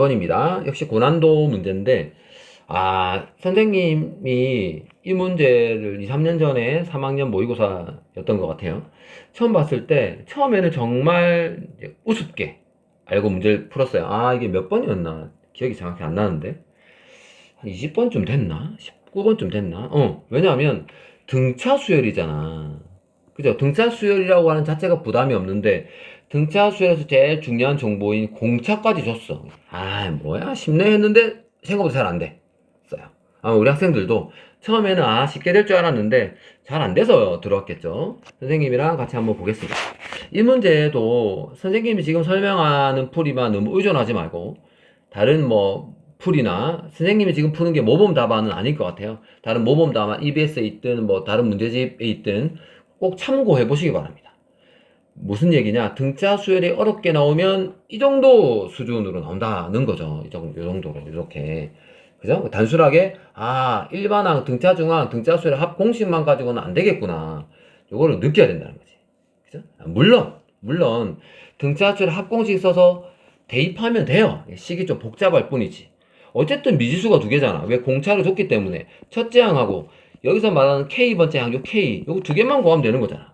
번입니다. 역시 고난도 문제인데, 아, 선생님이 이 문제를 2, 3년 전에 3학년 모의고사였던 것 같아요. 처음 봤을 때, 처음에는 정말 우습게 알고 문제를 풀었어요. 아, 이게 몇 번이었나? 기억이 정확히 안 나는데. 한 20번쯤 됐나? 19번쯤 됐나? 어, 왜냐하면 등차 수열이잖아. 그죠? 등차 수열이라고 하는 자체가 부담이 없는데, 등차 수열에서 제일 중요한 정보인 공차까지 줬어. 아, 뭐야, 쉽네 했는데 생각보다 잘 안 돼. 써요. 아마 우리 학생들도 처음에는 아, 쉽게 될 줄 알았는데 잘 안 돼서 들어왔겠죠. 선생님이랑 같이 한번 보겠습니다. 이 문제도 선생님이 지금 설명하는 풀이만 너무 의존하지 말고 다른 뭐 풀이나 선생님이 지금 푸는 게 모범 답안은 아닐 것 같아요. 다른 모범 답안 EBS에 있든 뭐 다른 문제집에 있든 꼭 참고해 보시기 바랍니다. 무슨 얘기냐? 등차 수열이 어렵게 나오면 이 정도 수준으로 나온다는 거죠. 이 정도, 이 정도로 이렇게. 그죠? 단순하게 아 일반항, 등차 중항, 등차 수열 합 공식만 가지고는 안 되겠구나. 요거를 느껴야 된다는 거지. 그죠? 아, 물론 물론 등차 수열 합 공식 써서 대입하면 돼요. 식이 좀 복잡할 뿐이지. 어쨌든 미지수가 두 개잖아. 왜 공차를 줬기 때문에 첫째 항하고 여기서 말하는 K 번째 항, 요 K 요거 두 개만 구하면 되는 거잖아.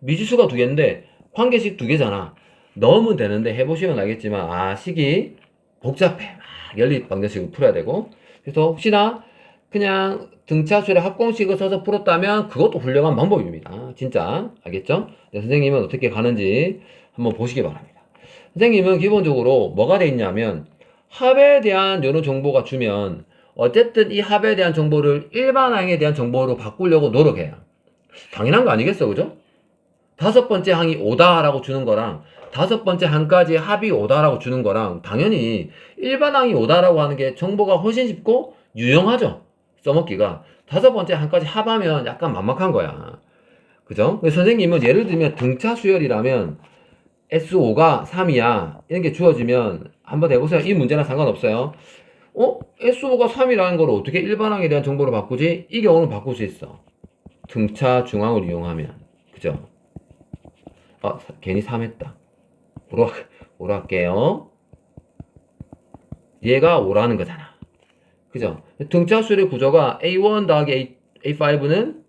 미지수가 두 개인데 관계식 두 개잖아. 넣으면 되는데 해보시면 알겠지만 아 식이 복잡해. 막 연립 방정식을 풀어야 되고 그래서 혹시나 그냥 등차 수열의 합공식을 써서 풀었다면 그것도 훌륭한 방법입니다. 진짜 알겠죠? 네, 선생님은 어떻게 가는지 한번 보시기 바랍니다. 선생님은 기본적으로 뭐가 돼 있냐면 합에 대한 여러 정보가 주면 어쨌든 이 합에 대한 정보를 일반항에 대한 정보로 바꾸려고 노력해요. 당연한 거 아니겠어, 그죠? 다섯 번째 항이 오다라고 주는 거랑 다섯 번째 항까지 합이 오다라고 주는 거랑 당연히 일반 항이 오다라고 하는 게 정보가 훨씬 쉽고 유용하죠. 써먹기가. 다섯 번째 항까지 합하면 약간 막막한 거야. 그죠? 선생님은 예를 들면 등차 수열이라면 SO가 3이야. 이런 게 주어지면 한번 해보세요. 이 문제랑 상관없어요. 어? SO가 3이라는 걸 어떻게 일반항에 대한 정보로 바꾸지? 이 경우는 바꿀 수 있어. 등차 중앙을 이용하면. 그죠? 아, 사- 괜히 3 했다. 오라, 오랄게요. 얘가 오라는 거잖아. 그죠? 등차 수열의 구조가 A1 더하기 A, A5는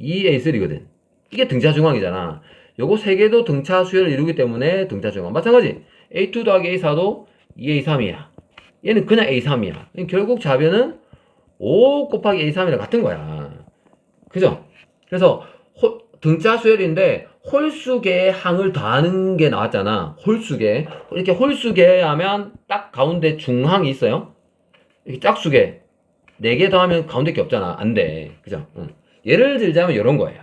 2A3거든. 이게 등차 중앙이잖아. 요거 세 개도 등차 수열을 이루기 때문에 등차 중앙. 마찬가지. A2 더하기 A4도 2A3이야. 얘는 그냥 A3이야. 결국 좌변은 5 곱하기 A3이랑 같은 거야. 그죠? 그래서 호- 등차 수열인데 홀수계의 항을 더하는 게 나왔잖아. 홀수계. 이렇게 홀수계 하면 딱 가운데 중항이 있어요. 이렇게 짝수계. 4개 더하면 가운데 게 없잖아. 안 돼. 그죠? 응. 예를 들자면 이런 거예요.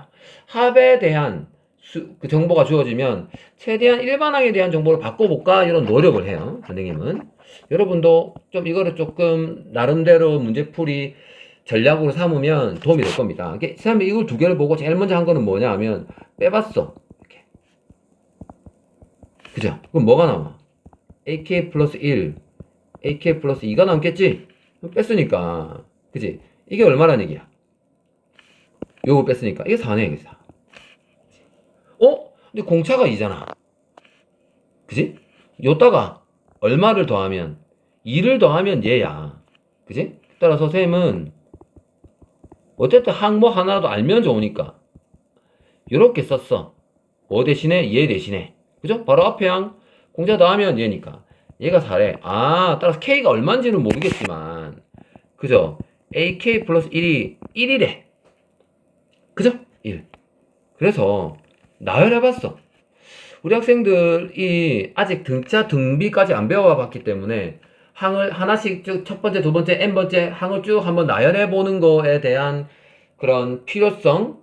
합에 대한 수- 그 정보가 주어지면 최대한 일반항에 대한 정보를 바꿔볼까 이런 노력을 해요. 선생님은. 여러분도 좀 이거를 조금 나름대로 문제풀이 전략으로 삼으면 도움이 될 겁니다. 이게 사람이 이걸 두 개를 보고 제일 먼저 한 거는 뭐냐 하면 빼봤어. 이렇게. 그죠? 그럼 뭐가 나와? AK 플러스 1, AK 플러스 2가 남겠지? 뺐으니까. 그지? 이게 얼마란 얘기야? 요거 뺐으니까. 이게 4네, 이게 4. 어? 근데 공차가 2잖아. 그지? 요따가 얼마를 더하면 2를 더하면 얘야. 그지? 따라서 쌤은 어쨌든 항모 하나라도 알면 좋으니까 이렇게 썼어. 뭐 대신에 얘 대신에 그죠? 바로 앞에 항 공자 더하면 얘니까 얘가 4래. 아 따라서 k가 얼마인지는 모르겠지만 그죠? ak 플러스 1이 1이래. 그죠? 1. 그래서 나열해봤어. 우리 학생들이 아직 등차 등비까지 안 배워봤기 때문에 항을 하나씩 쭉 첫 번째, 두 번째, n 번째 항을 쭉 한번 나열해 보는 거에 대한 그런 필요성,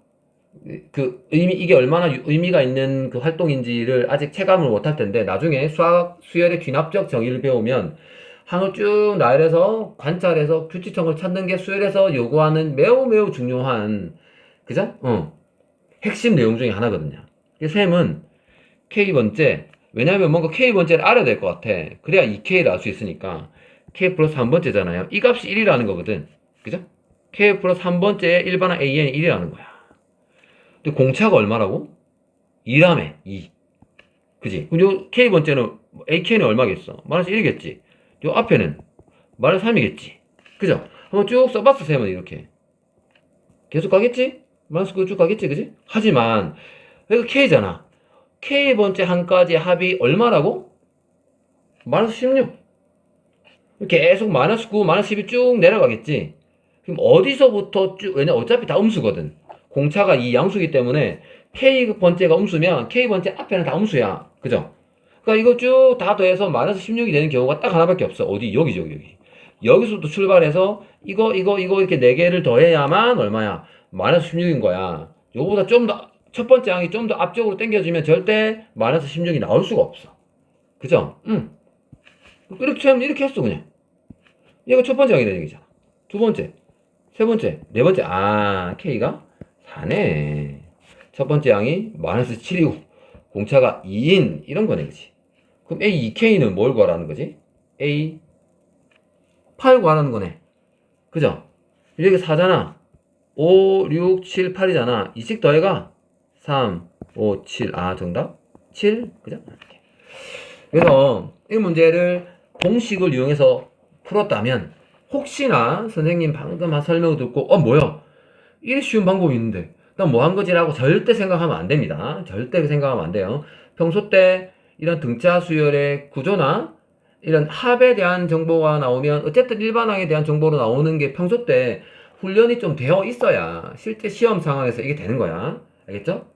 그 의미 이게 얼마나 유- 의미가 있는 그 활동인지를 아직 체감을 못할 텐데 나중에 수학 수열의 귀납적 정의를 배우면 항을 쭉 나열해서 관찰해서 규칙성을 찾는 게 수열에서 요구하는 매우 매우 중요한 그죠? 어 핵심 내용 중에 하나거든요. 이 셈은 K 번째 왜냐하면 뭔가 K 번째를 알아야 될 것 같아. 그래야 2K를 알 수 있으니까 K 플러스 3 번째잖아요. 이 값이 1이라는 거거든. 그죠? K 플러스 3번째의 일반항 AN이 1이라는 거야. 근데 공차가 얼마라고? 2라며 2. 그지? 그럼 요 K 번째는 AK는 얼마겠어? 마이너스 1이겠지? 요 앞에는 마이너스 3이겠지. 그죠? 한번 쭉 써봤어, 셈은 이렇게. 계속 가겠지? 마이너스 쭉 가겠지, 그지? 하지만, 여기 K잖아. K번째 한까지 합이 얼마라고? 마이너스 16. 계속 마이너스 9, 마이너스 10이 쭉 내려가겠지. 그럼 어디서부터 쭉, 왜냐, 어차피 다 음수거든. 공차가 이 양수기 때문에 K 번째가 음수면 K 번째 앞에는 다 음수야. 그죠? 그러니까 이거 쭉 다 더해서 마이너스 16이 되는 경우가 딱 하나밖에 없어. 어디? 여기죠, 여기, 여기. 여기서부터 출발해서 이거, 이거, 이거 이렇게 네 개를 더해야만 얼마야? 마이너스 16인 거야. 요거보다 좀 더, 첫 번째 항이 좀 더 앞쪽으로 당겨지면 절대 마이너스 16이 나올 수가 없어. 그죠? 응. 이렇게 하면 이렇게 했어, 그냥. 얘가 첫 번째 항이 되는 얘기잖아. 두 번째, 세 번째, 네 번째. 아, K가 4네. 첫 번째 항이 마이너스 7이고, 공차가 2인, 이런 거네, 그지? 그럼 A 2K는 뭘 구하라는 거지? A 8 구하라는 거네. 그죠? 여기 4잖아. 5, 6, 7, 8이잖아. 이씩 더해가 3, 5, 7. 아, 정답? 7? 그죠? 그래서 이 문제를 공식을 이용해서 풀었다면 혹시나 선생님 방금 한 설명 듣고 어 뭐야? 이래 쉬운 방법이 있는데 난 뭐 한 거지라고 절대 생각하면 안 됩니다. 절대 생각하면 안 돼요. 평소 때 이런 등차 수열의 구조나 이런 합에 대한 정보가 나오면 어쨌든 일반항에 대한 정보로 나오는 게 평소 때 훈련이 좀 되어 있어야 실제 시험 상황에서 이게 되는 거야. 알겠죠?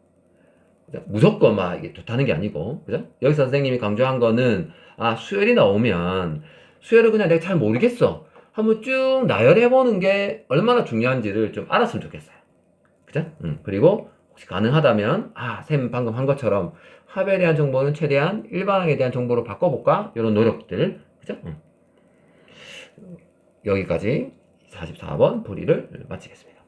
무조건 막 이게 좋다는 게 아니고, 그죠? 여기서 선생님이 강조한 거는, 아, 수열이 나오면, 수열을 그냥 내가 잘 모르겠어. 한번 쭉 나열해보는 게 얼마나 중요한지를 좀 알았으면 좋겠어요. 그죠? 음, 그리고 혹시 가능하다면, 아, 쌤 방금 한 것처럼 합에 대한 정보는 최대한 일반항에 대한 정보로 바꿔볼까? 이런 노력들. 그죠? 음. 여기까지 44번 보리를 마치겠습니다.